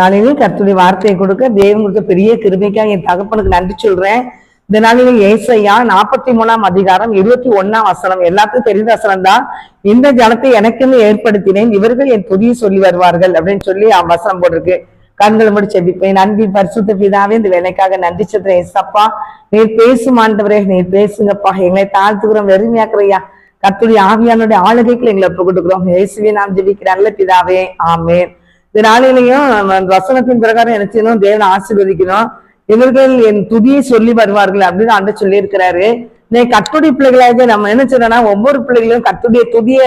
நாளிலும் கத்துடைய வார்த்தையை கொடுக்க தேவன் கொடுத்த பெரிய கிருமிக்காக என் தகப்பனுக்கு நன்றி சொல்றேன். இந்த நாளிலும் ஏசையா நாற்பத்தி மூணாம் அதிகாரம் இருபத்தி ஒண்ணாம் வசனம் எல்லாத்துக்கும் தெரிந்த வசனம் தான் இந்த ஜனத்தை எனக்குன்னு ஏற்படுத்தினேன் இவர்கள் என் புதிய சொல்லி வருவார்கள் அப்படின்னு சொல்லி அவன் வசனம் போட்டிருக்கு. கண்களை முடி செபிப்பேன். அன்பின் பரிசுத்த பிதாவே இந்த வேலைக்காக நன்றி சொல்றேன் ஏசப்பா நீர் பேசுமாண்டவரே நீர் பேசுங்கப்பா. எங்களை தாழ்த்துக்கிறோம் வெறுமையாக்குறையா. கத்துடைய ஆவியானுடைய ஆளுகைக்குள்ள எங்களை ஒப்பு கொடுக்குறோம். இயேசுவே நாம் ஜெபிக்கிற நல்ல பிதாவே ஆமேன். இந்த நாளிலையும் வசனத்தின் பிரகாரம் என்ன செய்யணும் தேவனை ஆசீர்வதிக்கணும் இவர்கள் என் துதியை சொல்லி வருவார்கள் அப்படின்னு ஆண்டு சொல்லி இருக்கிறாரு நீ கத்துடைய பிள்ளைகளாக நம்ம என்ன செய்யறோம்னா ஒவ்வொரு பிள்ளைகளும் கத்துடைய துதிய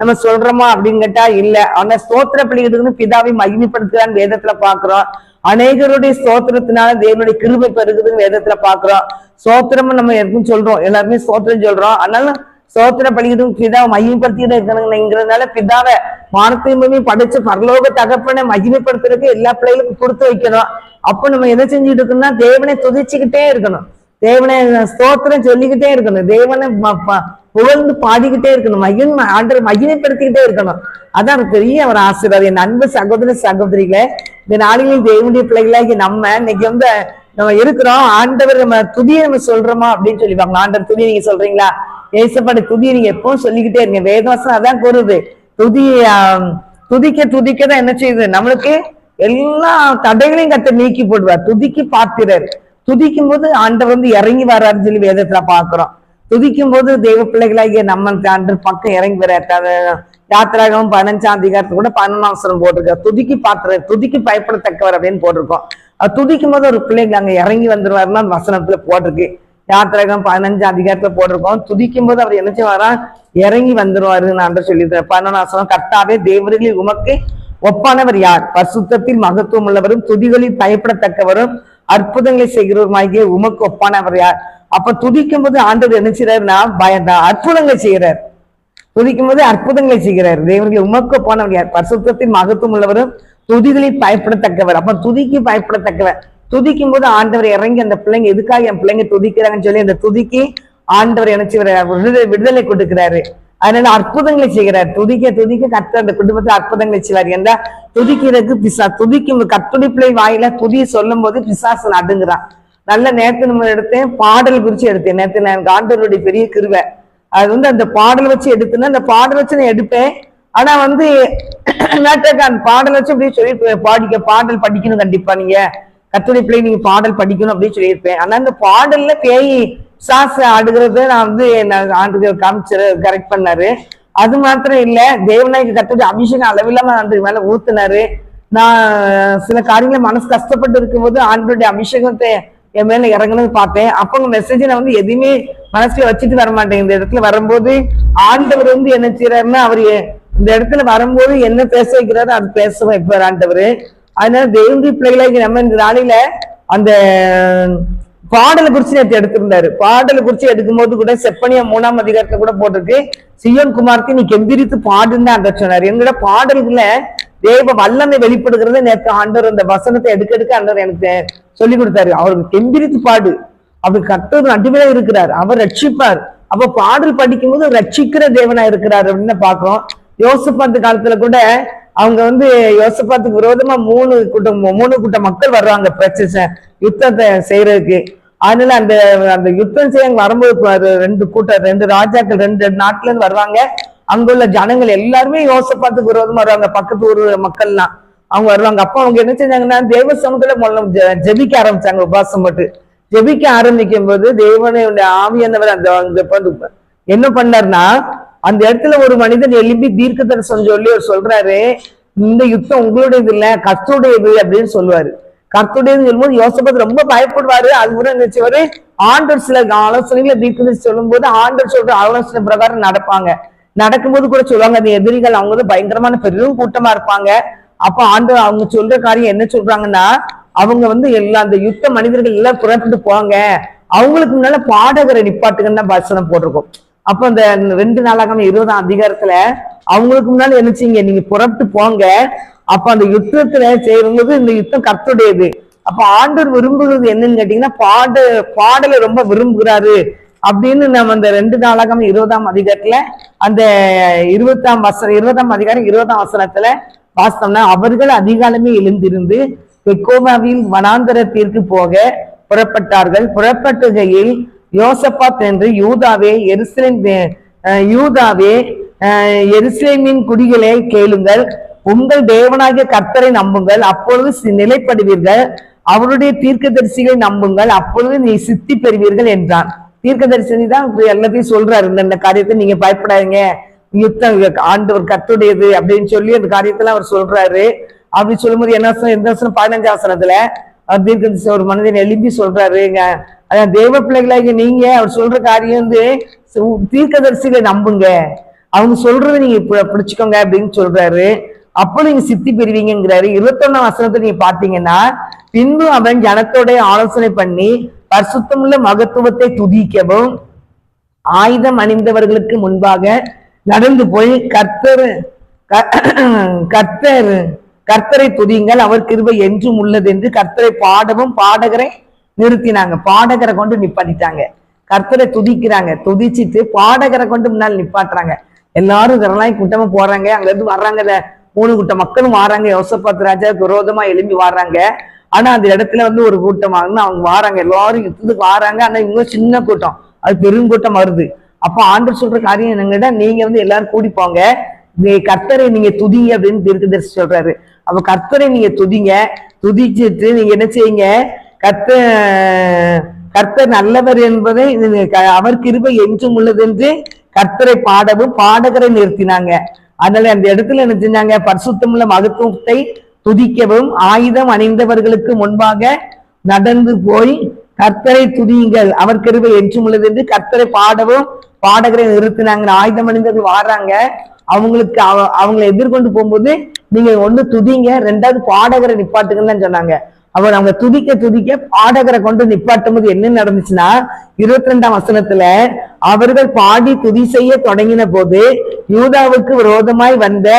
நம்ம சொல்றோமா அப்படின்னு கேட்டா இல்ல. ஆனா ஸ்தோத்திர பிள்ளைகளுக்கு பிதாவை மகிமைப்படுத்துகிறான்னு வேதத்துல பாக்குறோம். அநேகருடைய ஸ்தோத்திரத்தினால தேவனுடைய கிருபை பெருகுதுன்னு வேதத்துல பாக்குறோம். சோத்திரமும் நம்ம எதுக்கும் சொல்றோம். எல்லாருமே ஸ்தோத்திரம் சொல்றோம். அதனால சோத்திர பலியிடும் பிதாவை மகிமைப்படுத்திட்டு இருக்கணுங்கிறதுனால பிதாவை வானத்தையும் பூமியும் படைச்ச பரலோக தகப்பனை மகிமைப்படுத்துறதுக்கு எல்லா பிள்ளைகளுக்கும் கொடுத்து வைக்கணும். அப்ப நம்ம என்ன செஞ்சுட்டு இருக்கோம்னா தேவனை துதிச்சுக்கிட்டே இருக்கணும். தேவனை ஸ்தோத்திரம் சொல்லிக்கிட்டே இருக்கணும். தேவனை புகழ்ந்து பாடிக்கிட்டே இருக்கணும். மகிமை ஆண்டரை மகிமைப்படுத்திக்கிட்டே இருக்கணும். அதான் ஒரு பெரிய ஒரு ஆசீர்வாதம். என் அன்பு சகோதர சகோதரிகளை இந்த நாளிலும் தேவனுடைய பிள்ளைகளாகி நம்ம இன்னைக்கு வந்து நம்ம இருக்கிறோம். ஆண்டவர் நம்ம துதியை நம்ம சொல்றோமா அப்படின்னு சொல்லிப்பாங்க ஆண்டவர் துதி நீங்க சொல்றீங்களா? ஏசப்பாடு துதியை நீங்க எப்பவும் சொல்லிக்கிட்டே இருங்க. வேதவசனம் அதான் கூறுது. துதி துதிக்க துதிக்க தான் என்ன செய்யுது? நம்மளுக்கு எல்லா தடைகளையும் கத்த நீக்கி போடுவார். துதிக்கு பாத்திரர். துதிக்கும் போது ஆண்டவர் வந்து இறங்கி வர்றாருன்னு சொல்லி வேதத்துல பாக்குறோம் துதிக்கும் போது தெய்வ பிள்ளைகளாகிய நம்ம ஆண்டு பக்கம் இறங்கி வர்றாரு. யாத்திராகவும் பதினஞ்சாம் அதிகாரத்து கூட பன்னெண்டாம் அவசரம் போட்டிருக்காரு. துதிக்கு பாத்திரர் துதிக்கு பயப்படத்தக்கவர் அப்படின்னு போட்டிருக்கோம். அது துதிக்கும் போது ஒரு பிள்ளைங்க அங்க இறங்கி வந்துருவாருன்னா வசனத்துல போட்டிருக்கு. யாத்திரகம் பதினஞ்சு அதிகாரத்துல போட்டிருக்கோம். துதிக்கும் போது அவர் என்ன செய்வாரா இறங்கி வந்துருவாருன்னு நான் சொல்லியிருக்கேன் பன்னெண்டாம் கர்த்தாவே தேவர்களில் உமக்கு ஒப்பானவர் யார்? பசுத்தத்தில் மகத்துவம் உள்ளவரும் துதிகளில் பயப்படத்தக்கவரும் அற்புதங்களை செய்கிறவருமாகிய உமக்கு ஒப்பானவர் யார்? அப்ப துதிக்கும் போது ஆண்டவர் என்ன செய்யறாருன்னா பயந்தா அற்புதங்களை செய்கிறார். துதிக்கும் போது அற்புதங்களை செய்கிறார். தேவனுக்கு உமக்கு ஒப்பானவர் யார்? பரிசுத்தத்தின் மகத்துவம் உள்ளவரும் துதிகளில் பயப்படத்தக்கவர். அப்ப துதிக்கு பயப்படத்தக்கவர். துதிக்கும் போது ஆண்டவர் இறங்கி அந்த பிள்ளைங்க எதுக்காக என் பிள்ளைங்க துதிக்கிறாங்கன்னு சொல்லி அந்த துதிக்கு ஆண்டவர் இணைச்சி விடுதலை விடுதலை கொடுக்கிறாரு. அதனால அற்புதங்களை செய்கிறார். துதிக்க துதிக்க கத்த அந்த குடும்பத்துல அற்புதங்களை செய்வார். ஏன்னா துதிக்கிறதுக்கு பிசா துதிக்கும் கத்துடி பிள்ளை வாயில துதியை சொல்லும் போது பிசாசு நடுங்குறான். நல்ல நேத்து நம்ம எடுத்தேன் பாடல் குறிச்சு எடுத்தேன். நேத்து நான் ஆண்டவருடைய பெரிய கிருவை அது வந்து அந்த பாடல் வச்சு எடுத்தேன்னா அந்த பாடல் வச்சு நான் எடுப்பேன். ஆனா வந்து நேற்றுக்கு அந்த பாடல் வச்சு அப்படியே சொல்லி பாடிக்க பாடல் படிக்கணும் கண்டிப்பா நீங்க. கத்துடைய பிள்ளை நீங்க பாடல் படிக்கணும் அப்படின்னு சொல்லியிருப்பேன். ஆனா அந்த பாடல்ல பேய் சாஸ் ஆடுகிறத நான் வந்து நான் ஆண்டு காமிச்சு கரெக்ட் பண்ணாரு. அது மாத்திரம் இல்ல தேவநாயக கத்துடைய அபிஷேகம் அளவில்லாம ஆண்டு மேல ஊத்துனாரு. நான் சில காரியங்களை மனசு கஷ்டப்பட்டு இருக்கும்போது ஆண்டோடைய அபிஷேகத்தை என் மேல இறங்குனது பார்த்தேன். அப்ப உங்க மெசேஜ் நான் வந்து எதையுமே மனசுல வச்சுட்டு வர மாட்டேன் இந்த இடத்துல வரும்போது ஆண்டவர் வந்து என்ன செய்யறாருன்னா அவர் இந்த இடத்துல வரும்போது என்ன பேச வைக்கிறாரோ அது பேச வைப்பார் ஆண்டவர் அதனால தேவந்தி பிள்ளைகளாக நம்ம இந்த நாளையில அந்த பாடலை குறிச்சு நேற்று எடுத்திருந்தாரு. பாடலை குறிச்சு எடுக்கும்போது கூட செப்பனியா மூணாம் அதிகாரத்துல கூட போட்டிருக்கு. சியோன் குமார்த்தி நீ கெம்பிரித்து பாடுன்னு அந்த சொன்னார். எங்களோட பாடல்கள தேவ வல்லமை வெளிப்படுகிறது நேற்று ஆண்டவர் அந்த வசனத்தை எடுக்க எடுக்க ஆண்டவர் எனக்கு சொல்லி கொடுத்தாரு. அவருக்கு கெம்பிரித்து பாடு. அவர் கத்தர் நடுவில் இருக்கிறார். அவர் ரட்சிப்பார். அப்ப பாடல் படிக்கும் போது ரட்சிக்கிற தேவனா இருக்கிறார் அப்படின்னு பாக்குறோம் யோசப்பாத்து காலத்துல கூட அவங்க வந்து யோசப்பாத்துக்கு விரோதமா மூணு கூட்டம் மூணு கூட்டம் மக்கள் வருவாங்க பிரச்சனை யுத்தத்தை செய்யறதுக்கு. அதனால அந்த அந்த யுத்தம் செய்ய வரும்போது ரெண்டு கூட்டம் ரெண்டு ராஜாக்கள் ரெண்டு ரெண்டு நாட்டுல இருந்து வருவாங்க அங்குள்ள ஜனங்கள் எல்லாருமே யோசப்பாத்துக்கு விரோதமா வருவாங்க பக்கத்து ஊர் மக்கள்லாம். அவங்க வருவாங்க. அப்ப அவங்க என்ன செஞ்சாங்கன்னா தேவ சமூகத்துல முதல்ல ஜெபிக்க ஆரம்பிச்சாங்க உபாசம் போட்டு. ஜெபிக்க ஆரம்பிக்கும் போது தேவனுடைய ஆவியானவர் அந்த என்ன பண்ணாருன்னா அந்த இடத்துல ஒரு மனிதன் எழுப்பி தீர்க்க தரிசனம் சொல்லி அவர் சொல்றாரு இந்த யுத்தம் உங்களுடையது இல்ல கத்துடையது அப்படின்னு சொல்லுவாரு. கர்த்தருடையது சொல்லும்போது யோசபத் ரொம்ப பயப்படுவாரு. அது கூட நினைச்சவரு ஆண்டர் சில ஆலோசனைகளை தீர்க்க சொல்லும் போது ஆண்டர் சொல்ற ஆலோசனை பிரகாரம் நடப்பாங்க. நடக்கும்போது கூட சொல்லுவாங்க அந்த எதிரிகள் அவங்க வந்து பயங்கரமான பெரும் கூட்டமா இருப்பாங்க. அப்ப ஆண்டு அவங்க சொல்ற காரியம் என்ன சொல்றாங்கன்னா அவங்க வந்து எல்லா அந்த யுத்த மனிதர்கள் எல்லாம் புறப்பட்டு போவாங்க. அவங்களுக்கு முன்னால பாடகரை நிப்பாட்டுங்கன்னு தான் வசனம் போட்டிருக்கோம். அப்ப அந்த ரெண்டு நாளாக இருபதாம் அதிகாரத்துல அவங்களுக்கு முன்னாடி என்னச்சிங்க நீங்க புறப்பட்டு போங்க. அப்ப அந்த யுத்தத்துல செய்யறவங்களுக்கு இந்த யுத்தம் கத்துடையது அப்ப ஆண்டவர் விரும்புகிறது என்னன்னு கேட்டீங்கன்னா பாட பாடலை ரொம்ப விரும்புகிறாரு. அப்படின்னு நம்ம அந்த ரெண்டு நாளாகம் இருபதாம் அதிகாரத்துல அந்த இருபத்தாம் வசனம் இருபதாம் அதிகாரம் இருபதாம் வசனத்துல வாஸ்தவம்னா அவர்கள் அதிகாலமே எழுந்திருந்து தெக்கோமாவில் வனாந்தரத்திற்கு போக புறப்பட்டார்கள். புறப்பட்டுகையில் யோசப்பாத் என்று யூதாவே எருசலேம் யூதாவே எருசலேமின் குடிகளை கேளுங்கள். உங்கள் தேவனாகிய கர்த்தரை நம்புங்கள். அப்பொழுது சி- நிலைப்படுவீர்கள். அவருடைய தீர்க்கதரிசிகளை நம்புங்கள். அப்பொழுது நீ சித்தி பெறுவீர்கள் என்றான். தீர்க்கதரிசி தான் எல்லாத்தையும் சொல்றாரு. இந்த காரியத்தை நீங்க பயப்படாதீங்க. யுத்தம் ஆண்டவர் கத்துடையது அப்படின்னு சொல்லி அந்த காரியத்தெல்லாம் அவர் சொல்றாரு. அப்படி சொல்லும்போது என்ன வசனம், எந்த வருஷம் பதினஞ்சு வசனத்துல. அவர் தீர்க்கதரிசி ஒரு மனிதன் எழுப்பி சொல்றாருங்க. அதான் தெய்வ பிள்ளைகளாகி நீங்க அவர் சொல்ற காரியம் வந்து தீர்க்கதரிசிகளை நம்புங்க. அவங்க சொல்றதை நீங்க பிடிச்சுக்கோங்க அப்படின்னு சொல்றாரு. அப்போ நீங்க சித்தி பெறுவீங்கிறாரு இருபத்தொன்னாம் வசனத்தை நீங்க பாத்தீங்கன்னா பின்பு அவன் ஜனத்தோட ஆலோசனை பண்ணி பரிசுத்தமுள்ள மகத்துவத்தை துதிக்கவும் ஆயுதம் அணிந்தவர்களுக்கு முன்பாக நடந்து போய் கர்த்தர் க- கர்த்தர் கர்த்தரை துதியுங்கள். அவர் கிருபை என்றும் உள்ளது என்று கர்த்தரை பாடவும் பாடகரை நிறுத்தினாங்க பாடகரை கொண்டு நிப்பாட்டிட்டாங்க. கர்த்தரை துதிக்கிறாங்க. துதிச்சிட்டு பாடகரை கொண்டு முன்னால் நிப்பாட்டுறாங்க. எல்லாரும் இதெல்லாம் கூட்டமா போறாங்க. அங்க இருந்து வர்றாங்கல்ல. மூணு கூட்டம் மக்களும் வாராங்க. யோசப்பாத் ராஜா விரோதமா எழும்பி வர்றாங்க ஆனா அந்த இடத்துல வந்து ஒரு கூட்டமாக அவங்க வாராங்க. எல்லாரும் யுத்தத்துக்கு வாராங்க. ஆனா இவங்க சின்ன கூட்டம். அது பெருங்கூட்டம் வருது. அப்ப ஆண்டு சொல்ற காரியம் என்னங்கன்னா நீங்க வந்து எல்லாரும் கூடி போங்க. கர்த்தரை நீங்க துதிங்க அப்படின்னு தீர்க்கதரிசி சொல்றாரு. அப்ப கர்த்தரை நீங்க துதிங்க. துதிச்சிட்டு நீங்க என்ன செய்யுங்க? கர்த்த கர்த்தர் நல்லவர் என்பதை அவர் கிருபை என்றும் உள்ளது என்று கர்த்தரை பாடவும் பாடகரை நிறுத்தினாங்க. அதனால அந்த இடத்துல என்ன செஞ்சாங்க? பரிசுத்தமுள்ள மகத்துவத்தை துதிக்கவும் ஆயுதம் அணிந்தவர்களுக்கு முன்பாக நடந்து போய் கர்த்தரை துதியுங்கள். அவர் கிருபை என்றும் உள்ளது என்று கர்த்தரை பாடவும் பாடகரை நிறுத்தினாங்க. ஆயுதம் அணிந்தவர்கள் வாடுறாங்க அவங்களுக்கு அவ- அவங்களை எதிர்கொண்டு போகும்போது நீங்க ஒண்ணு துதிங்க ரெண்டாவது பாடகரை நிப்பாட்டுங்கன்னு சொன்னாங்க. அவர் அவங்க துதிக்க துதிக்க பாடகரை கொண்டு நிப்பாட்டும் போது என்ன நடந்துச்சுன்னா இருபத்தி ரெண்டாம் வசனத்துல அவர்கள் பாடி துதி செய்ய தொடங்கின போது யூதாவுக்கு விரோதமாய் வந்த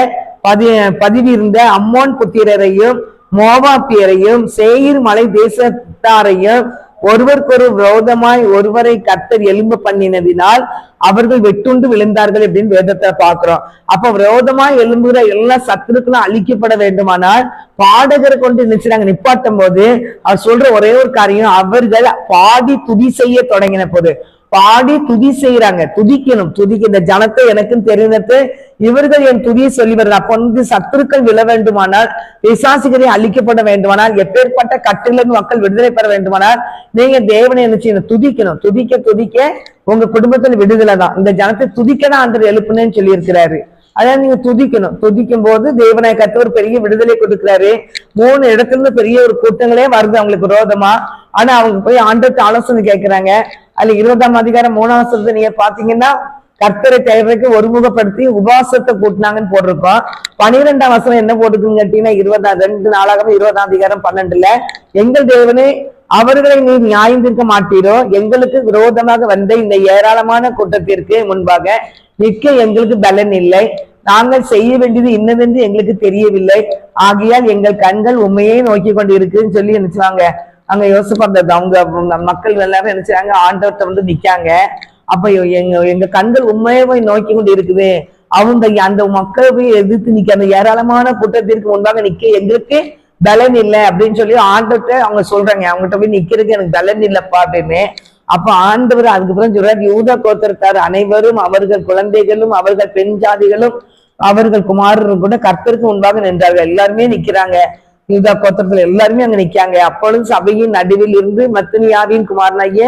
பதி பதிவிருந்த அம்மோன் புத்திரரையும் மோவாப்பியரையும் சேயிர் மலை தேசத்தாரையும் ஒருவருக்கொரு விரோதமாய் ஒருவரை கத்தர் எலும்ப பண்ணினதினால் அவர்கள் வெட்டுண்டு விழுந்தார்கள் அப்படின்னு வேதத்தை பார்க்கிறோம். அப்ப விரோதமாய் எலும்புகிற எல்லா சத்துருக்களும் அழிக்கப்பட வேண்டுமானால் பாடகரை கொண்டு நினைச்சாங்க நிப்பாட்டும் போது அவர் சொல்ற ஒரே ஒரு காரியம் அவர்கள் பாடி துதி செய்ய தொடங்கின போது. பாடி துதி செய்யறாங்க துதிக்கணும். துதிக்க இந்த ஜனத்தை எனக்கும் தெரிந்தது. இவர்கள் என் துதியை சொல்லி வருது அப்ப வந்து சத்துருக்கள் விழ வேண்டுமானால் பிசாசிகரை அழிக்கப்பட வேண்டுமானால் எப்பேற்பட்ட கட்டிலிருந்து மக்கள் விடுதலை பெற வேண்டுமானால் நீங்க தேவனை என்ன செய்யணும்? துதிக்கணும். துதிக்க துதிக்க உங்க குடும்பத்துல விடுதலை தான். இந்த ஜனத்தை துதிக்க தான் ஆண்டவர் எழுப்புனேன்னு சொல்லி இருக்கிறாரு அதான் நீங்க துதிக்கணும். துதிக்கும் போது தேவனாய கத்து ஒரு பெரிய விடுதலை கொடுக்கிறாரு. மூணு இடத்துல இருந்து பெரிய ஒரு கூட்டங்களே வருது. அவங்களுக்கு விரோதமா. ஆனா அவங்க போய் ஆண்டத்தை ஆலோசனை கேட்கிறாங்க. அதுல இருபதாம் அதிகாரம் மூணாம் வருஷத்தை நீங்க பாத்தீங்கன்னா கர்த்தரை தேவைக்கு ஒருமுகப்படுத்தி உபாசத்தை கூட்டினாங்கன்னு போட்டிருக்கோம். பனிரெண்டாம் வசனம் என்ன போட்டுக்குன்னு கேட்டீங்கன்னா இருபதாம் ரெண்டு நாளாகவே இருபதாம் அதிகாரம் பன்னெண்டுல எங்கள் தேவனே அவர்களை நீ நியாயம் தீர்க்க மாட்டீரோ? எங்களுக்கு விரோதமாக வந்த இந்த ஏராளமான கூட்டத்திற்கு முன்பாக நிற்க எங்களுக்கு பலன் இல்லை. நாங்கள் செய்ய வேண்டியது இன்னதென்று எங்களுக்கு தெரியவில்லை. ஆகையால் எங்கள் கண்கள் உண்மையை நோக்கி கொண்டு இருக்குன்னு சொல்லி நினைச்சுவாங்க. அங்க யோசிப்பாங்க அவங்க மக்கள் எல்லாரும் நினைச்சாங்க ஆண்டவர்கிட்ட வந்து நிக்காங்க. அப்ப எங்க எங்க கண்கள் உண்மையை நோக்கி கொண்டு இருக்குது. அவங்க அந்த மக்களை போய் எதிர்த்து நிக்க அந்த ஏராளமான கூட்டத்திற்கு முன்பாக நிக்க எங்களுக்கு பலன் இல்லை அப்படின்னு சொல்லி ஆண்டவர்கிட்ட அவங்க சொல்றாங்க. அவங்ககிட்ட போய் நிக்கிறதுக்கு எனக்கு பலன் இல்லப்பா அப்படின்னு. அப்ப ஆண்டவர் அதுக்கப்புறம் சொல்றாரு யூதா கோத்தருக்கார் அனைவரும் அவர்கள் குழந்தைகளும் அவர்கள் பெண் ஜாதிகளும் அவர்கள் குமாரரும் கூட கர்த்தருக்கு முன்பாக நின்றார்கள். எல்லாருமே நிக்கிறாங்க. யூதா கோத்திரத்துல எல்லாருமே அங்க நிக்காங்க அப்பொழுது சபையின் நடுவில் இருந்து மத்தனியாவின் குமாரனாகிய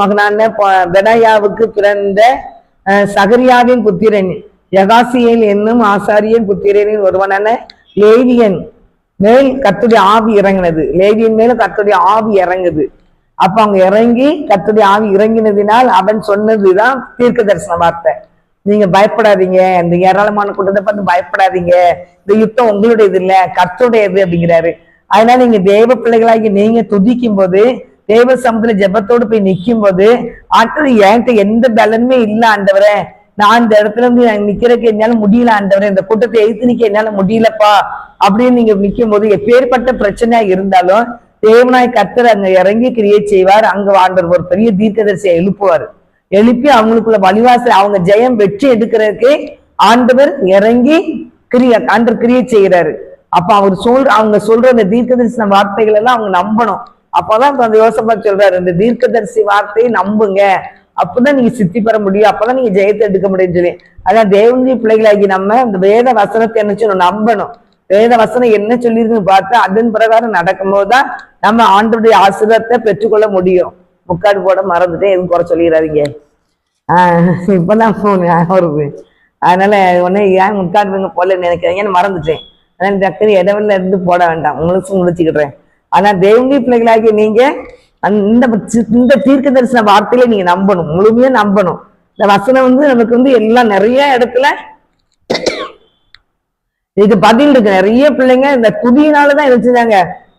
மகனான பெனாயாவுக்கு பிறந்த சகரியாவின் புத்திரன் யகாசியன் என்னும் ஆசாரியன் புத்திரனின் ஒருவனான லேவியன் மேல் கத்துடைய ஆவி இறங்கினது. லேவியன் மேல கத்துடைய ஆவி இறங்குது. அப்ப அவங்க இறங்கி கத்துடைய ஆவி இறங்கினதினால் அவன் சொன்னதுதான் தீர்க்க தரிசன வார்த்தை. நீங்க பயப்படாதீங்க. இந்த ஏராளமான கூட்டத்தை பார்த்து பயப்படாதீங்க. இந்த யுத்தம் உங்களுடையது இல்ல கர்த்தருடையது அப்படிங்கிறாரு. அதனால நீங்க தேவ பிள்ளைகளாகி நீங்க துதிக்கும் போது தேவ சமத்துல ஜெபத்தோடு போய் நிற்கும் போது ஆட்கள் என்கிட்ட எந்த பலனுமே இல்ல ஆண்டவரே. நான் இந்த இடத்துல இருந்து நிக்கிறதுக்கு என்னால முடியல ஆண்டவரே. இந்த கூட்டத்தை எழுத்து நிக்க என்னால முடியலப்பா. அப்படின்னு நீங்க நிற்கும் போது எப்பேற்பட்ட பிரச்சனையா இருந்தாலும் தேவனாய் கர்த்தர் அங்க இறங்கி கிரியேட் செய்வார். அங்க ஆண்டவர் ஒரு பெரிய தீர்க்கதரிசியை எழுப்புவார். எழுப்பி அவங்களுக்குள்ள வழிவாசல் அவங்க ஜெயம் வெற்றி எடுக்கிறதுக்கு ஆண்டவர் இறங்கி கிரியா ஆண்டவர் கிரியை செய்கிறாரு அப்ப அவர் சொல்ற அவங்க சொல்ற அந்த தீர்க்கதரிசன வார்த்தைகள் எல்லாம் அவங்க நம்பணும். அப்பதான் அந்த யோசப்பா சொல்றாரு இந்த தீர்க்கதரிசி வார்த்தையை நம்புங்க. அப்பதான் நீங்க சித்தி பெற முடியும். அப்பதான் நீங்க ஜெயத்தை எடுக்க முடியும்னு சொல்லி. அதான் தேவனுடைய பிள்ளைகளாகி நம்ம இந்த வேத வசனத்தை என்ன சொல்லணும்? நம்பணும். வேத வசனம் என்ன சொல்லியிருக்குன்னு பார்த்தா அதன் பிரகாரம் நடக்கும்போது தான் நம்ம ஆண்டருடைய ஆசிரியத்தை பெற்றுக்கொள்ள முடியும். முக்காடு போட மறந்துட்டேன் எதுவும் குறை சொல்லிடாதீங்க. ஆஹ் இப்பதான் போன் வருது. அதனால உடனே ஏன் முக்காடுவீங்க போல நினைக்கிறீங்கன்னு மறந்துட்டேன். அதனால டக்குனு இடவெளில இருந்து போட வேண்டாம். உங்களுக்கு முடிச்சுக்கிடுறேன் ஆனா தேவனுடைய பிள்ளைகளாகி நீங்க அந்த இந்த இந்த தீர்க்க தரிசன வார்த்தையில நீங்க நம்பணும். முழுமையாக நம்பணும். இந்த வசனம் வந்து நமக்கு வந்து எல்லாம் நிறைய இடத்துல இதுக்கு பதில் இருக்கு. நிறைய பிள்ளைங்க இந்த துதியினாலதான் என்ன செஞ்சாங்க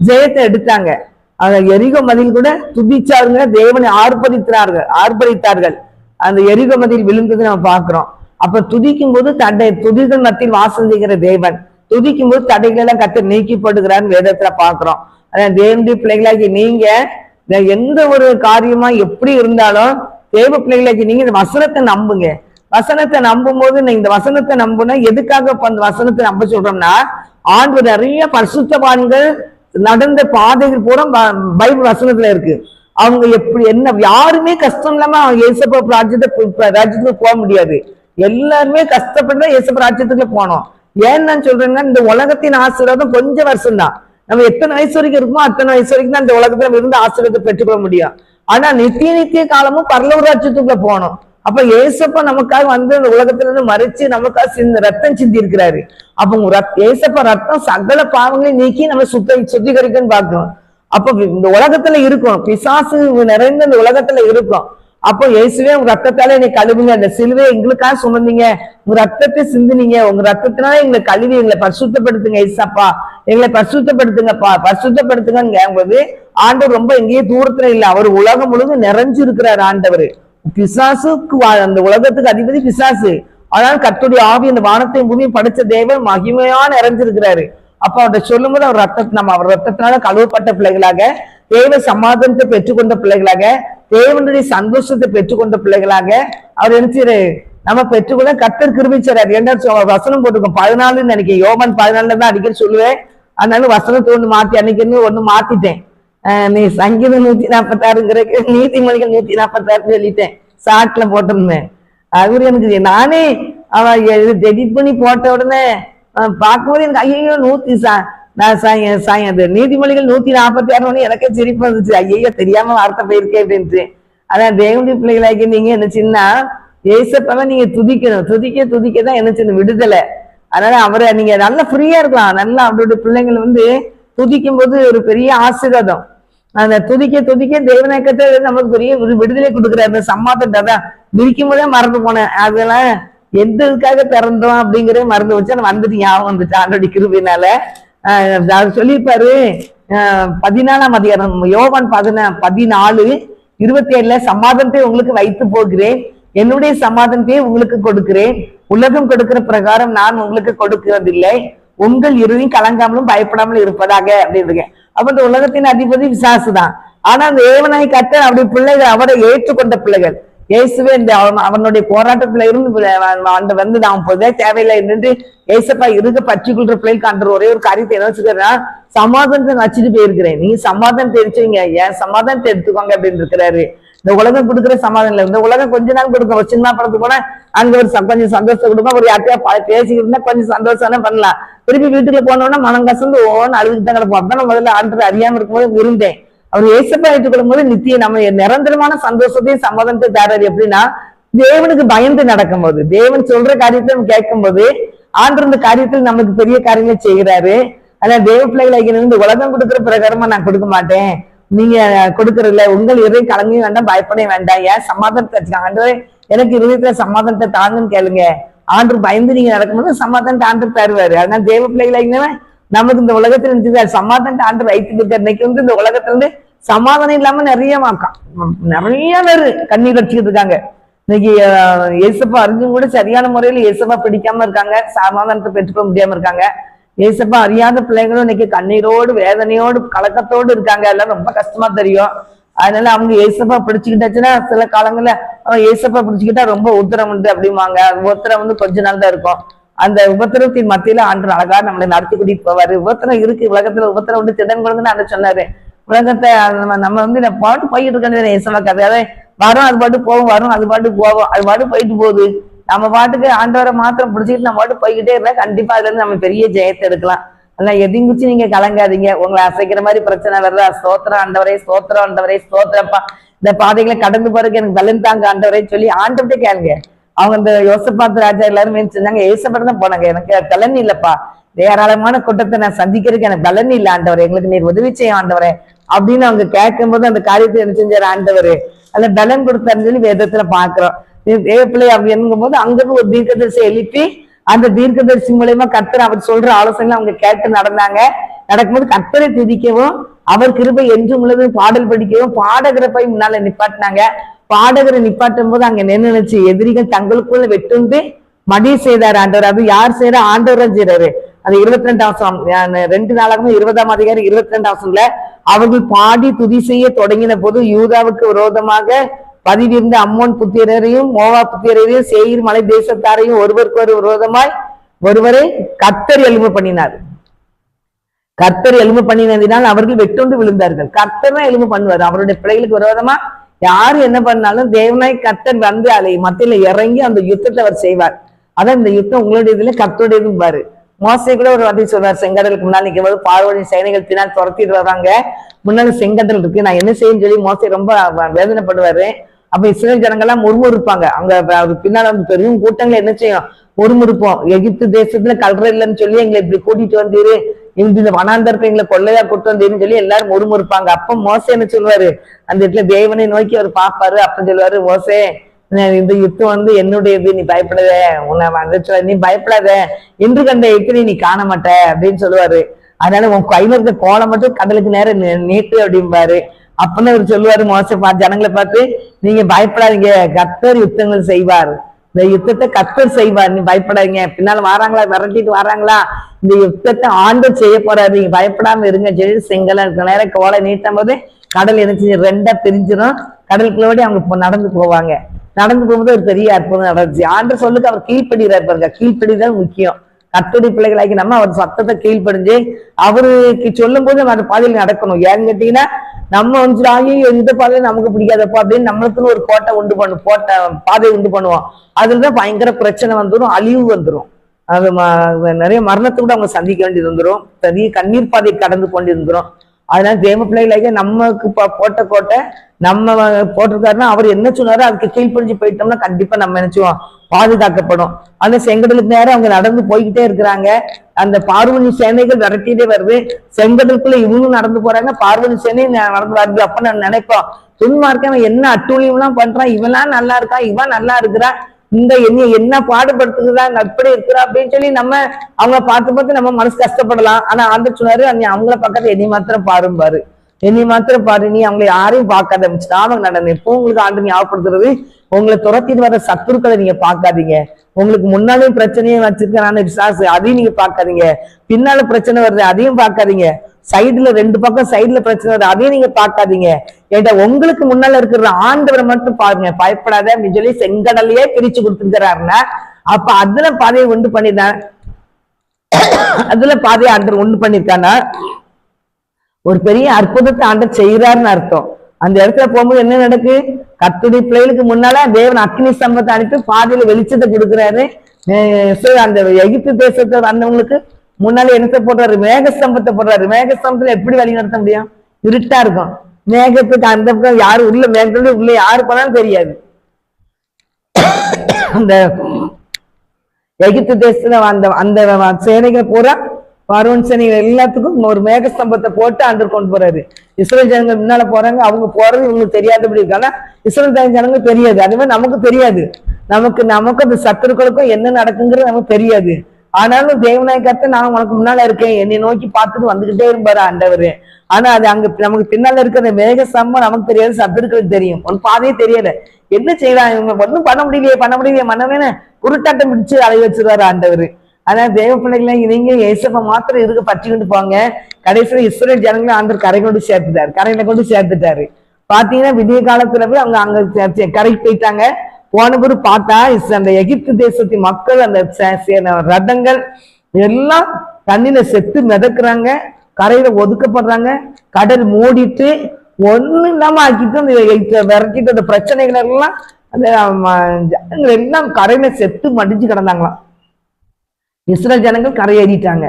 ஜெயத்தை எடுத்தாங்க. அந்த எரிகோ மதில் கூட துதிச்சாருங்க தேவனை ஆர்ப்பரித்தார்கள் ஆர்ப்பரித்தார்கள். அந்த எரிகோ மதில் விழுந்தது நம்ம பார்க்கிறோம். அப்ப துதிக்கும் போது தடை துதிகள் மத்தியில் வாசந்திக்கிற தேவன். துதிக்கும் போது தடைகள் எல்லாம் கத்து நீக்கிப்படுகிறான்னு வேதத்துல பாக்குறோம் அதான் தேவனுடைய பிள்ளைகளாகி நீங்க எந்த ஒரு காரியமா எப்படி இருந்தாலும் தேவ பிள்ளைகளாகி நீங்க இந்த வசனத்தை நம்புங்க. வசனத்தை நம்பும் போது நீங்க இந்த வசனத்தை நம்புனா எதுக்காக அந்த வசனத்தை நம்ப சொல்றோம்னா ஆண்டு நிறைய பரிசுத்தவான்கள் நடந்த பாதைகள் பூரா பைபிள் வசனத்துல இருக்கு. அவங்க எப்படி என்ன யாருமே கஷ்டம் இல்லாம அவங்க ராஜ்யத்தை ராஜ்யத்துக்கு போக முடியாது. எல்லாருமே கஷ்டப்பட்டு தான் இயேசப்பா ராஜ்யத்துக்கு போனோம். ஏன் நான் சொல்றேன்னா இந்த உலகத்தின் ஆசீர்வாதம் கொஞ்சம் வருஷம் தான் நம்ம எத்தனை வயசு வரைக்கும் இருக்குமோ அத்தனை வயசு வரைக்கும் தான் இந்த உலகத்துல நம்ம இருந்து ஆசீர்வாதத்தை பெற்றுக்கொள்ள முடியும். ஆனா நித்திய நித்திய காலமும் பரலூர் ராஜ்யத்துக்குள்ள போனோம். அப்ப ஏசப்பா நமக்காக வந்து இந்த உலகத்துல இருந்து மறைச்சு நமக்காக சிந்த ரத்தம் சிந்தி இருக்கிறாரு அப்ப உங்க ரத்- ரத்தம் சகல பாவங்களையும் நீக்கி நம்ம சுத்த சுத்திகரிக்கன்னு பார்க்கணும் அப்ப இந்த உலகத்துல இருக்கும். பிசாசு நிறைந்த இந்த உலகத்துல இருக்கும். அப்போ இயேசுவே உங்க ரத்தத்தால என்னை கழுவுங்க. அந்த சிலுவை எங்களுக்காக சுமந்தீங்க. உங்க ரத்தத்தை சிந்தினீங்க. உங்க ரத்தத்தினால எங்களை கழுவி எங்களை பரிசுத்தப்படுத்துங்க இயேசப்பா எங்களை பரிசுத்தப்படுத்துங்கப்பா பரிசுத்தப்படுத்துங்கிறது ஆண்டவர் ரொம்ப எங்கேயே தூரத்துல இல்ல. அவர் உலகம் முழுவதும் நிறைஞ்சு இருக்கிறார் ஆண்டவர். பிசாசுக்கு வா- அந்த உலகத்துக்கு அதிபதி பிசாசு. ஆனால் கத்துடைய ஆவி அந்த வானத்தையும் பூமியும் படைச்ச தேவன் மகிமையா நிறைஞ்சிருக்கிறாரு. அப்ப அவர்கிட்ட சொல்லும் போது அவர் ரத்தத்தை நம்ம அவர் ரத்தத்தினால கழுவப்பட்ட பிள்ளைகளாக தேவ சமாதானத்தை பெற்றுக்கொண்ட பிள்ளைகளாக தேவனுடைய சந்தோஷத்தை பெற்றுக்கொண்ட பிள்ளைகளாக அவர் நினைச்சாரு நம்ம பெற்றுக்கொள்ள கத்தர் கிருமிச்சார் என்ன வசனம் போட்டிருக்கோம். பதினாலுன்னு நினைக்கிறேன். யோமன் பதினாலுல தான் அடிக்கடி சொல்லுவேன். அதனால வசனத்தை ஒண்ணு மாத்தி அன்னைக்கு ஒண்ணு மாத்திட்டேன். நீ சங்கீதம் நூத்தி நாற்பத்தாறுங்கிற நீதிமொழிகள் நூத்தி நாற்பத்தாறுன்னு சொல்லிட்டேன். சாட்ல போட்டிருந்தேன். அவரு எனக்கு நானே அவ எடிட் பண்ணி போட்ட உடனே பார்க்கும்போது எனக்கு ஐயோ நூத்தி சா நான் சாய் சாயம் அது நீதிமொழிகள் நூத்தி நாற்பத்தி ஆறு மணி எனக்கே சிரிப்பு வந்துச்சு. ஐயோ தெரியாம வார்த்தை போயிருக்கேன் அப்படின்ட்டு. அதான் தேவனுடைய பிள்ளைகளாக்கி நீங்க என்ன சின்ன ஏசப்பாவை நீங்க துதிக்கணும். துதிக்க துதிக்க தான் என்ன சின்ன விடுதலை. அதனால அவரை நீங்க நல்லா ஃப்ரீயா இருக்கலாம். நல்லா அவருடைய பிள்ளைங்களை வந்து துதிக்கும் போது ஒரு பெரிய ஆசீர்வாதம். அந்த துதிக்க துதிக்க தேவநாயக்கத்தை நமக்கு பெரிய ஒரு விடுதலை கொடுக்குறாரு. அந்த சம்மாதத்தை தான் விரிக்கும் போதே மறந்து போனேன். அதெல்லாம் எந்த இதுக்காக பிறந்தோம் அப்படிங்கிற மறந்து வச்சு நான் வந்துட்டு ஞாபகம் வந்துச்சு. ஆண்டோடி கிருபினால ஆஹ் அவர் சொல்லியிருப்பாரு. ஆஹ் பதினாலாம் அதிகாரம் யோவான் பதினா பதினாலு இருபத்தி ஏழுல சமாதானத்தை உங்களுக்கு வைத்து போகிறேன். என்னுடைய சமாதானத்தை உங்களுக்கு கொடுக்கிறேன். உலகம் கொடுக்கிற பிரகாரம் நான் உங்களுக்கு கொடுக்கிறதில்லை. உங்கள் இறுதியும் கலங்காமலும் பயப்படாமலும் இருப்பதாக அப்படின்னு இருக்கேன் அப்ப இந்த உலகத்தின் அதிபதி விசாசு தான் ஆனா அந்த ஏவனாய் கத்தர் அப்படி பிள்ளைகள் அவரை ஏற்றுக்கொண்ட பிள்ளைகள். இயேசுவே இந்த அவன் அவனுடைய போராட்டத்துல இருந்து அந்த வந்து நான் பொதுவே தேவையில்லை என்று ஏசப்பா இருக்க பற்றி கொள்ற பிள்ளைகளுக்கு அன்ற ஒரே ஒரு காரியத்தை என்ன வச்சுக்கிறேன்னா சமாதானத்தை வச்சுட்டு போயிருக்கிறேன். நீங்க சமாதானத்தை எடுத்துவீங்க ஏன் சமாதானத்தை எடுத்துக்கோங்க அப்படின்னு இருக்கிறாரு. இந்த உலகம் கொடுக்குற சமாதானம் இல்லை. இந்த உலகம் கொஞ்ச நாள் கொடுக்கும். ஒரு சின்ன படத்துக்கு போனா அங்க ஒரு கொஞ்சம் சந்தோஷம் கொடுக்கும் ஒரு யார்ட்டையா ப- பேசிக்கிட்டு இருந்தா கொஞ்சம் சந்தோஷம் பண்ணலாம். திருப்பி வீட்டுக்கு போனோம்னா மனம் கசந்து ஓன்னு அழுதுட்டு தான் கிடப்போம். அப்பதான் முதல்ல ஆண்டு அறியாம இருக்கும்போது இருந்தேன் அவர் ஏசப்பா ஏற்றுக்கொள்ளும் போது நித்திய நம்ம நிரந்தரமான சந்தோஷத்தையும் சமாதானத்தை தராரு எப்படின்னா தேவனுக்கு பயந்து நடக்கும் போது தேவன் சொல்ற காரியத்தை நம்ம கேட்கும்போது ஆண்டு இந்த காரியத்தில் நமக்கு பெரிய காரியங்களை செய்கிறாரு. ஆனா தேவ பிள்ளைகளை இந்த உலகம் கொடுக்குற பிரகாரமா நான் கொடுக்க மாட்டேன். நீங்க கொடுக்கறதுல உங்கள் இறை கலங்கையும் வேண்டாம் பயப்பட வேண்டாம். ஏன் சமாதானத்தை வச்சுக்காங்க. ஆண்டவரே, எனக்கு இருதயத்துல சமாதானத்தை தாங்கன்னு கேளுங்க. ஆண்டு பயந்து நீங்க நடக்கும்போது சமாதானத்தை ஆண்டு தருவாரு. அதனால தேவ பிள்ளைகளை நமக்கு இந்த உலகத்துல இருந்துச்சு சமாதானத்தை ஆண்டு வைத்து இன்னைக்கு வந்து இந்த உலகத்துல இருந்து சமாதானம் இல்லாம நிறைய நிறைய பேர் கண்ணீர் வச்சுக்கிட்டு இருக்காங்க. இன்னைக்கு இயேசப்பா அறிஞ்சும் கூட சரியான முறையில இயேசப்பா பிடிக்காம இருக்காங்க. சமாதானத்தை பெற்றுக்க முடியாம இருக்காங்க. இயேசப்பா அறியாத பிள்ளைங்களும் இன்னைக்கு கண்ணீரோடு வேதனையோடு கலக்கத்தோடு இருக்காங்க. எல்லாம் ரொம்ப கஷ்டமா தெரியும். அதனால அவங்க ஏசப்பா பிடிச்சுக்கிட்டாச்சுன்னா சில காலங்கள்ல அவன் ஏசப்பா பிடிச்சுக்கிட்டா ரொம்ப உத்தரம் உண்டு அப்படிம்பாங்க. உத்தரம் வந்து கொஞ்ச நாள் தான் இருக்கும். அந்த உபத்திரத்தின் மத்தியில ஆண்டு அழகா நம்மளை நடத்தி கூட்டிட்டு போவாரு. உபத்திரம் இருக்கு. உலகத்துல உபத்திரம் உண்டு. திடன் கொடுங்கன்னு அதை சொன்னாரு. உலகத்தை நம்ம வந்து இந்த பாட்டு போயிட்டு இருக்கேன் ஏசப்பா கதை அதாவது வரும் அது பாட்டு போகும். வரும் அது பாட்டு போவோம் அது பாட்டு போயிட்டு போகுது. நம்ம பாட்டுக்கு ஆண்டவரை மாத்திரம் பிடிச்சிக்கிட்டு நம்ம பாட்டு போய்கிட்டே இருந்தா கண்டிப்பா அதுல இருந்து நம்ம பெரிய ஜெயத்தை எடுக்கலாம். அதெல்லாம் எதையும் குச்சி நீங்க கலங்காதீங்க. உங்களை அசைக்கிற மாதிரி பிரச்சனை வருதா? ஸ்தோத்திரம் ஆண்டவரே ஸ்தோத்திரம் ஆண்டவரே ஸ்தோத்திரப்பா. இந்த பாதைகளை கடந்து போறதுக்கு எனக்கு பலன் தாங்க ஆண்டவரே சொல்லி ஆண்டவர்கிட்ட கேளுங்க. அவங்க இந்த யோசப்பாத் ராஜா எல்லாருமே செஞ்சாங்க. ஏசப்பட்டு தான் போனாங்க. எனக்கு பலன் இல்லப்பா. ஏராளமான கூட்டத்தை நான் சந்திக்கிறதுக்கு எனக்கு பலன் இல்லை ஆண்டவர். எங்களுக்கு நீர் உதவி செய்ய ஆண்டவரே. அப்படின்னு அவங்க கேட்கும் போது அந்த காரியத்தை என்ன செஞ்சார் ஆண்டவர். அந்த பலன் கொடுத்தாருன்னு சொல்லி வேதத்துல பாக்குறோம் தேவப்பிள்ளை அப்படிங்கும் போது அங்கிருந்து ஒரு தீர்க்கதரிசி எழுப்பி அந்த தீர்க்கதரிசி மூலயமா கர்த்தர் அவர் சொல்ற ஆலோசனை அவங்க கேட்டு நடந்தாங்க. நடக்கும்போது கர்த்தரை துதிக்கவும் அவர் கிருபை என்றும் உள்ளது பாடல் படிக்கவும் பாடகரை போய் முன்னால நிப்பாட்டினாங்க. பாடகரை நிப்பாட்டும் போது அங்க என்ன நினைச்சு எதிரிகள் தங்களுக்குள்ள வெட்டுண்டு மடி செய்தார் ஆண்டவர். அது யார் செய்யற ஆண்டவர் செய்யறாரு அது இருபத்தி ரெண்டாம் ரெண்டு நாளாகவும் இருபதாம் அதிகாரி இருபத்தி ரெண்டாம் அவர்கள் பாடி துதி செய்ய தொடங்கின போது யூதாவுக்கு விரோதமாக பதிவிருந்த அம்மோன் புத்திரரையும் மோவா புத்திரரையும் சேயிர் மலை தேசத்தாரையும் ஒருவருக்கு ஒரு விரோதமாய் ஒருவரை கத்தர் எலும்பு பண்ணினார். கர்த்தர் எலும்பு பண்ணினதினால் அவர்கள் வெட்டுண்டு விழுந்தார்கள். கர்த்தர் தான் எலும்பு பண்ணுவார். அவருடைய பிள்ளைகளுக்கு விரோதமா யாரு என்ன பண்ணாலும் தேவனாய் கர்த்தர் வந்து அதை மத்தியில இறங்கி அந்த யுத்தத்தை அவர் செய்வார். அதான் இந்த யுத்தம் உங்களுடைய இதுல கர்த்தருடையதும் பாரு. மோசை கூட ஒரு வார்த்தை சொல்றார் செங்கடலுக்கு முன்னால் நிற்கும் போது பார்வையின் சேனைகள் பின்னால் துரத்திட்டு வர்றாங்க. முன்னாடி செங்கடல் இருக்கு. நான் என்ன செய்யும் சொல்லி மோசை ரொம்ப வேதனைப்படுவாரு. அப்ப இஸ்ரேல் ஜனங்கள்லாம் முறுமுறுப்பாங்க. அங்க அது பின்னால வந்து பெரும் கூட்டங்களை என்ன செய்யும்? முறுமுறுப்போம். எகிப்து தேசத்துல கல்ற இல்லைன்னு சொல்லி எங்களை இப்படி கூட்டிட்டு வந்தீரு. இந்த இந்த வனாந்தரத்தை எங்களை கொள்ளையா கூட்டு வந்தீருன்னு சொல்லி எல்லாரும் முறுமுறுப்பாங்க. அப்ப மோசை என்ன சொல்லுவாரு அந்த இடத்துல தேவனை நோக்கி அவர் பாப்பாரு அப்ப சொல்லுவாரு மோசே இந்த யுத்தம் வந்து என்னுடையது. நீ பயப்படாத. உன்னை வந்துச்சு நீ பயப்படாத. என்று கண்ட எத்தனை நீ காண மாட்ட. அப்படின்னு சொல்லுவாரு அதனால உன் கையில இருக்க கோலம் மட்டும் கடலுக்கு நேரம் நீட்டு அப்படிம்பாரு. அப்பன்னு அவர் சொல்லுவாரு மோச ஜனங்களை பார்த்து நீங்க பயப்படாதீங்க. கத்தர் யுத்தங்கள் செய்வார். இந்த யுத்தத்தை கத்தர் செய்வார். நீ பயப்படாதீங்க. பின்னால வராங்களா? விரட்டிட்டு வராங்களா? இந்த யுத்தத்தை ஆண்டு செய்ய போறாரு. நீங்க பயப்படாம இருங்க. சொல்லி செங்கல நேரம் கோலை நீட்டும் போது கடல் என்ன செஞ்சு ரெண்டா பிரிஞ்சிடும் கடலுக்குள்ளோடி அவங்க இப்போ நடந்து போவாங்க. நடந்து போகும்போது ஒரு பெரிய அற்புதம் நடந்துச்சு. ஆண்டு சொல்லுக்கு அவர் கீழ்ப்படுகிறார் பாருங்க. கீழ்ப்படிதான் முக்கியம். கத்துடைய பிள்ளைகளாகி நம்ம அவர் சத்தத்தை கீழ்ப்படிஞ்சு அவருக்கு சொல்லும் போது நம்ம அந்த பாதையில் நடக்கணும். ஏன்னு கேட்டீங்கன்னா நம்ம வந்து ஐயோ இந்த பாதை நமக்கு பிடிக்காதப்பா அப்படின்னு நம்மளுக்குன்னு ஒரு கோட்டை உண்டு பண்ணும் கோட்டை பாதை உண்டு பண்ணுவோம். அதுலதான் பயங்கர பிரச்சனை வந்துடும் அழிவு வந்துடும் அது ம- நிறைய மரணத்தை கூட அவங்க சந்திக்க வேண்டியது வந்துடும் பெரிய கண்ணீர் பாதை கடந்து கொண்டு இருந்துரும் அதனால தேவ பிள்ளைகளாக நமக்கு போட்ட கோட்டை நம்ம போட்டிருக்காருன்னா அவர் என்ன சொன்னாரோ அதுக்கு கீழ்ப்படிஞ்சு போயிட்டோம்னா கண்டிப்பா நம்ம நினைச்சுவோம் பாதுகாக்கப்படும். ஆனா செங்கடலுக்கு நேரம் அவங்க நடந்து போய்கிட்டே இருக்கிறாங்க. அந்த பார்வதி சேனைகள் விரட்டிட்டே வருது. செங்கடலுக்குள்ள இவங்களும் நடந்து போறாங்க. பார்வதி சேனை நடந்து வருது அப்ப நான் நினைப்போம் துன்மார்க்கவன் என்ன அட்டூழியம் எல்லாம் பண்றான்? இவெல்லாம் நல்லா இருக்கான் இவன் நல்லா இருக்கிறான் இந்த என்ன என்ன பாடுபடுத்துகிறாங்க அப்படி இருக்கிறா அப்படின்னு சொல்லி நம்ம அவங்க பார்த்து பார்த்து நம்ம மனசு கஷ்டப்படலாம். ஆனா ஆண்டு சொன்னாரு நீ அவங்கள பக்கத்துல என்னை மாத்திரம் பாரும் பாரு என்னை மாத்திரம் பாரு நீ அவங்களை யாரையும் பார்க்காத ஞாபகம் நடன இப்போ உங்களுக்கு ஆண்டு ஞாபகப்படுத்துறது உங்களை துரத்திட்டு வர சத்துருக்களை நீங்க பாக்காதீங்க உங்களுக்கு முன்னாலே பிரச்சனையும் வச்சிருக்கிறான விசாசு அதையும் நீங்க பாக்காதீங்க பின்னால பிரச்சனை வருது அதையும் பார்க்காதீங்க. சைடுல ரெண்டு பக்கம் சைடுல பிரச்சனை வருது அதையும் நீங்க பாக்காதீங்க ஏன்டா உங்களுக்கு முன்னால இருக்கிற ஆண்டவரை மட்டும் பாருங்க பயப்படாத அப்படின்னு சொல்லி செங்கடலையே பிரிச்சு கொடுத்துருக்கிறாருன்னா அப்ப அதுல பாதையை உண்டு பண்ணிருந்தேன் அதுல பாதையை ஆண்டவர் உண்டு பண்ணிருக்கானா ஒரு பெரிய அற்புதத்தை ஆண்டவர் செய்கிறாருன்னு அர்த்தம். அந்த இடத்துல போகும்போது என்ன நடக்கு? கத்துடைய பிள்ளைகளுக்கு முன்னால தேவன் அக்னி சம்பத்தை அனுப்பி பாதையில வெளிச்சத்தை கொடுக்குறாரு. அந்த எகிப்து தேசத்தை வந்தவங்களுக்கு முன்னால என்னத்தை போடுறாரு? மேக ஸ்தம்பத்தை போடுறாரு. மேக ஸ்தம்பத்துல எப்படி வழி நடத்த முடியும்? இருட்டா இருக்கும். மேகத்துக்கு அந்த பக்கம் யாரு உள்ள மேகத்துல உள்ள யாரு போனாலும் தெரியாது. அந்த எகிப்து தேசத்துல அந்த அந்த சேனைகள் பூரா பார்வன் சேனைகள் எல்லாத்துக்கும் ஒரு மேகஸ்தம்பத்தை போட்டு அன்று கொண்டு போறாரு. இஸ்ரேல் ஜனங்க முன்னால போறாங்க அவங்க போறது இவங்களுக்கு தெரியாதபடி இருக்காங்க இஸ்ரேல் ஜனங்க தெரியாது. அதே மாதிரி நமக்கு தெரியாது. நமக்கு நமக்கு அந்த சத்துருக்களுக்கும் என்ன நடக்குங்கிறது நமக்கு தெரியாது. ஆனாலும் தேவநாயகத்தை நான் உனக்கு முன்னால இருக்கேன். என்னை நோக்கி பார்த்துட்டு வந்துகிட்டே இருப்பாரு ஆண்டவர். ஆனா அது அங்க நமக்கு பின்னால இருக்கிற மேக சம்பம் நமக்கு தெரியாது சத்துருக்களுக்கு தெரியும். ஒரு பாதையே தெரியல. என்ன செய்யலாம் இவங்க? ஒன்றும் பண்ண முடியலையே பண்ண முடியலையே. மன்னவேன குருட்டாட்டம் பிடிச்சு அலைய வச்சிருவாரு ஆண்டவர். ஆனா தேவ பிள்ளைகளை நீங்க ஏசப்ப மாத்திரம் இருக்க கொண்டு போங்க. கடைசியில் இஸ்ரேல் ஜனங்களை ஆண்டர் கரை கொண்டு சேர்த்துட்டாரு. கரையில கொண்டு சேர்த்துட்டாரு. பாத்தீங்கன்னா விடிய காலத்துல போய் அவங்க அங்க கரைக்கு போயிட்டாங்க. போன பிறகு பார்த்தா அந்த எகிப்து தேசத்தின் மக்கள் அந்த ரதங்கள் எல்லாம் தண்ணியில செத்து மிதக்குறாங்க. கரையில ஒதுக்கப்படுறாங்க. கடல் மூடிட்டு ஒண்ணும் இல்லாம ஆக்கிட்டு அந்த விரட்டிட்டு அந்த பிரச்சனைகள் எல்லாம் அந்த ம, ஜனங்கள் எல்லாம் கரையில செத்து மடிஞ்சு கிடந்தாங்களாம். இஸ்ரேல் ஜனங்கள் கரையேறிட்டாங்க.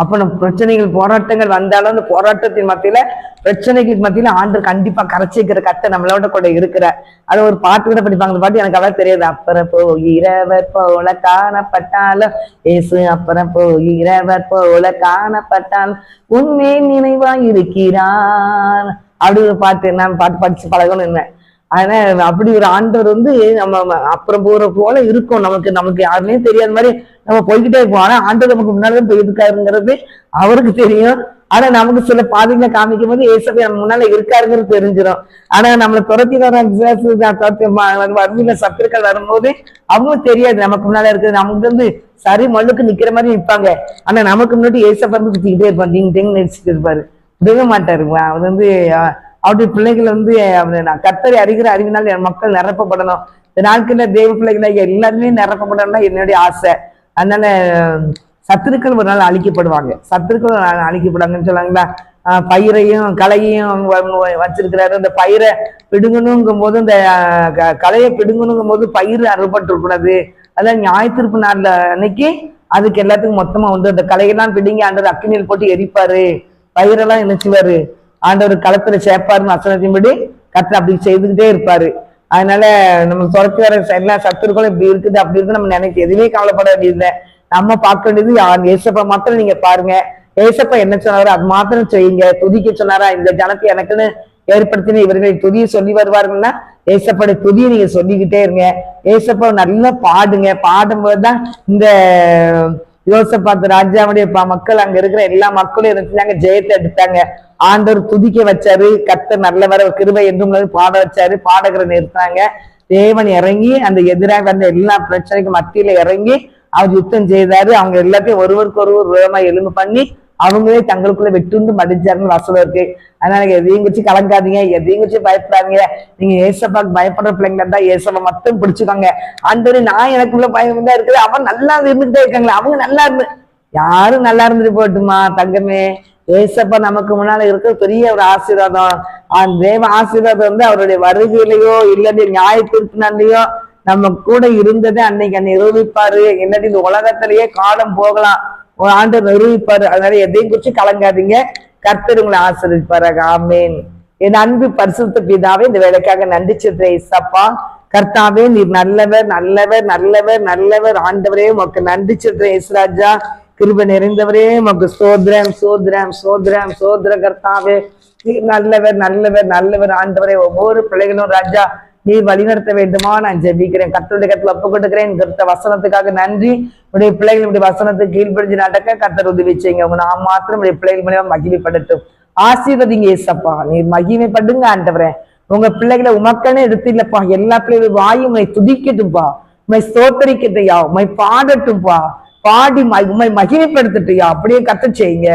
அப்ப நம்ம பிரச்சனைகள் போராட்டங்கள் வந்தாலும் அந்த போராட்டத்தின் மத்தியில பிரச்சனைகளுக்கு மத்தியில ஆண்டு கண்டிப்பா கரைச்சிக்கிற கத்தை நம்மளோட கூட இருக்கிற அது ஒரு பாட்டு கூட படிப்பாங்க அந்த பாட்டு எனக்கு அவ்வளவு தெரியாது. அப்புறம் போகிறவர் போல காணப்பட்டாலும் ஏசு அப்புறம் போகிறவர் போல காணப்பட்டாலும் உண்மை நினைவா இருக்கிறான் அப்படி ஒரு பாட்டு நான் பாட்டு படிச்சு பழகணும் என்ன ஆனா அப்படி ஒரு ஆண்டவர் வந்து நம்ம அப்புறம் போற போல இருக்கும். நமக்கு நமக்கு யாருமே தெரியாத மாதிரி நம்ம போய்கிட்டே இருப்போம். ஆனா ஆண்டவர் நமக்கு முன்னாடி போயிருக்காருங்கிறது அவருக்கு தெரியும். ஆனா நமக்கு சில பாதைகளை காமிக்கும் போது ஏசப்பை நம்ம முன்னால இருக்காருங்கிறது தெரிஞ்சிடும் ஆனா நம்மளை துரத்தி வர விசுவாச- வறுமையில சத்துருக்கள் வரும்போது அவங்களும் தெரியாது. நமக்கு முன்னால இருக்குது நமக்கு வந்து சரி மல்லுக்கு நிக்கிற மாதிரி நிற்பாங்க ஆனா நமக்கு முன்னாடி ஏசப்பா வந்து சுத்திக்கிட்டே இருப்பாங்க டிங் டிங் நடிச்சுட்டு இருப்பாரு. விடவே மாட்டாரு. அவர் வந்து அவருடைய பிள்ளைகள் வந்து அவர் நான் கத்தரை அறிகிற அறிவினால் என் மக்கள் நிரப்பப்படணும். இந்த நாட்கள்ல தேவ பிள்ளைகளை எல்லாருமே நிரப்பப்படணும்னா என்னுடைய ஆசை. அதனால சத்துருக்கள் ஒரு நாள் அழிக்கப்படுவாங்க. சத்துருக்கள் ஒரு நாள் அழிக்கப்படுவாங்கன்னு சொல்லாங்களா பயிரையும் களையையும் வச்சிருக்கிறாரு. அந்த பயிரை பிடுங்கணுங்கும் போது இந்த கலையை க- பிடுங்கணுங்கும் போது பயிர் அறுபட்டுருக்கூடாது கூடாது அதான் ஞாயிற்றுப்பு நாளில் அன்னைக்கு அதுக்கு எல்லாத்துக்கும் மொத்தமா வந்து அந்த கலையெல்லாம் பிடுங்கி அந்த அக்கினியில் போட்டு எரிப்பாரு. பயிரெல்லாம் நினைச்சுவாரு ஆண்டவர் களத்துல சேர்ப்பாருன்னு வசனத்தின்படி கத்தர் அப்படி செய்துக்கிட்டே இருப்பாரு. அதனால நம்ம துரத்தி வர எல்லா சத்துருக்களும் இப்படி இருக்குது அப்படி இருக்கு நம்ம நினைக்க எதுவுமே கவலைப்பட வேண்டியதில்லை. நம்ம பார்க்க வேண்டியது யார்? ஏசப்பா மாத்திரம் நீங்க பாருங்க. ஏசப்பா என்ன சொன்னாரோ அது மாத்திரம் செய்யுங்க. துதிக்க சொன்னாரா? இந்த ஜனத்தை எனக்குன்னு ஏற்படுத்தின இவர்களை துதியை சொல்லி வருவாருன்னா ஏசப்பட துதியை நீங்க சொல்லிக்கிட்டே இருங்க. ஏசப்பா நல்லா பாடுங்க. பாடும்போதுதான் இந்த யோசப்பாத்து ராஜாவுடைய மக்கள் அங்க இருக்கிற எல்லா மக்களும் இருந்துச்சாங்க ஜெயத்தை எடுத்தாங்க. ஆண்டவர் துதிக்க வச்சாரு. கத்த நல்லவர் கிருபை என்றும் பாட வச்சாரு. பாடகரை நிறுத்தாங்க தேவன் இறங்கி அந்த எதிராக வந்த எல்லா பிரச்சனைக்கும் மத்தியில இறங்கி அவர் யுத்தம் செய்தாரு. அவங்க எல்லாத்தையும் ஒருவருக்கு ஒருவர் விதமா எலும்பு பண்ணி அவங்களே தங்களுக்குள்ள வெட்டுண்டு மடிச்சாருன்னு வசனம் இருக்கு. அதனால எதையும் குறிச்சு கலங்காதீங்க. எதையும் குறிச்சு பயப்படாதீங்க. நீங்க ஏசப்பாக்கு பயப்படுற பிள்ளைங்களா இருந்தா ஏசப்பா மட்டும் பிடிச்சுக்கோங்க. அந்த நான் எனக்குள்ள பயம் தான் இருக்குது. அவன் நல்லா இருந்துகிட்டே இருக்காங்களே. அவங்க நல்லா இருந்து யாரும் நல்லா இருந்துட்டு போட்டுமா தங்கமே? ஏசப்பா நமக்கு முன்னால இருக்க பெரிய ஒரு ஆசீர்வாதம். அந்த தேவ ஆசீர்வாதம் வந்து அவருடைய வருகையிலையோ இல்லது நியாய தீர்ப்பினாலேயோ நம்ம கூட இருந்ததை அன்னைக்கு அன்னை நிரூபிப்பாரு. என்னடி இந்த உலகத்திலேயே காலம் போகலாம். ஒரு ஆண்டு நிரூபிப்பாரு. அதனால எதையும் குறிச்சு கலங்காதீங்க. கர்த்தர் உங்களை ஆசீர்வதிப்பாரு ஆமேன். என் அன்பு பரிசுத்த பிதாவே இந்த வேலைக்காக நன்றி சொல்ற இசப்பா கர்த்தாவே நீர் நல்லவர் நல்லவர் நல்லவர் நல்லவர். ஆண்டவரே உமக்கு நன்றி சொல்ற இஸ்ராஜா கிருப நிறைந்தவரே மக்கு சோத்ரம் சோத்ரம் சோத்ரம் சோத்ர கர்த்தாவே. நீர் நல்லவர் நல்லவர் நல்லவர் ஆண்டவரே. ஒவ்வொரு பிள்ளைகளும் ராஜா நீ வழிநடத்த வேண்டுமா? நான் ஜெபிக்கிறேன். கத்தருடைய கருத்துல ஒப்பு கொடுக்கிறேன். கருத்த வசனத்துக்காக நன்றி. உடைய பிள்ளைகள் உடைய வசனத்துக்கு கீழ்ப்படிஞ்சு நடக்க கத்தர் உதவி செய்யுங்க. உங்க நான் மாத்திரம் உடைய பிள்ளைகள் மூலியமா மகிமைப்படட்டும் ஆசீர்வதிங்க ஏசப்பா நீர் மகிமைப்படுங்க ஆண்டவரே. உங்க பிள்ளைகளை உமக்கனே எடுத்து இல்லப்பா எல்லா பிள்ளைகளும் வாயும் உன்னை துதிக்கட்டும்பா. உண்மை சோத்தரிக்கட்டையா உண்மை பாடட்டும்பா. பாடி உண்மை மகிமைப்படுத்திட்டியா? அப்படியே கத்த செய்யுங்க.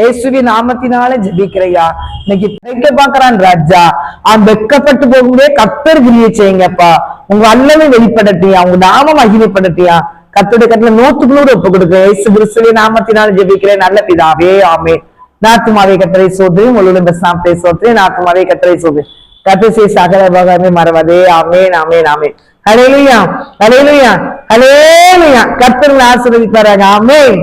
இயேசுவி நாமத்தினால ஜபிக்கிறையா? இன்னைக்கு திரைக்க பாக்குறான் ராஜா. அவன் வெக்கப்பட்டு போகும்போதே கத்தர் கிரியை செய்யுங்கப்பா. உங்க அல்லவை வெளிப்படட்டியா? உங்க நாம மகிமைப்படட்டியா கத்தோட கட்டில நூத்துக்குள்ளோட ஒப்பு கொடுக்க இயேசு கிறிஸ்துவின் நாமத்தினால ஜபிக்கிறேன். நல்ல பிதாவே ஆமே நாத்துமாவே கத்தரை சோதரி உங்களுடைய சாப்பிட்டை சோதரி. நாத்துமாவே கத்தரை சோதரி. கத்தசை சகல பகமே மறவதே. ஆமேன் ஆமேன் ஆமேன். அலையிலையா அலையிலையா ஹலேலுயா கத்தர்கள் ஆசிரியப்பாராக ஆமேன்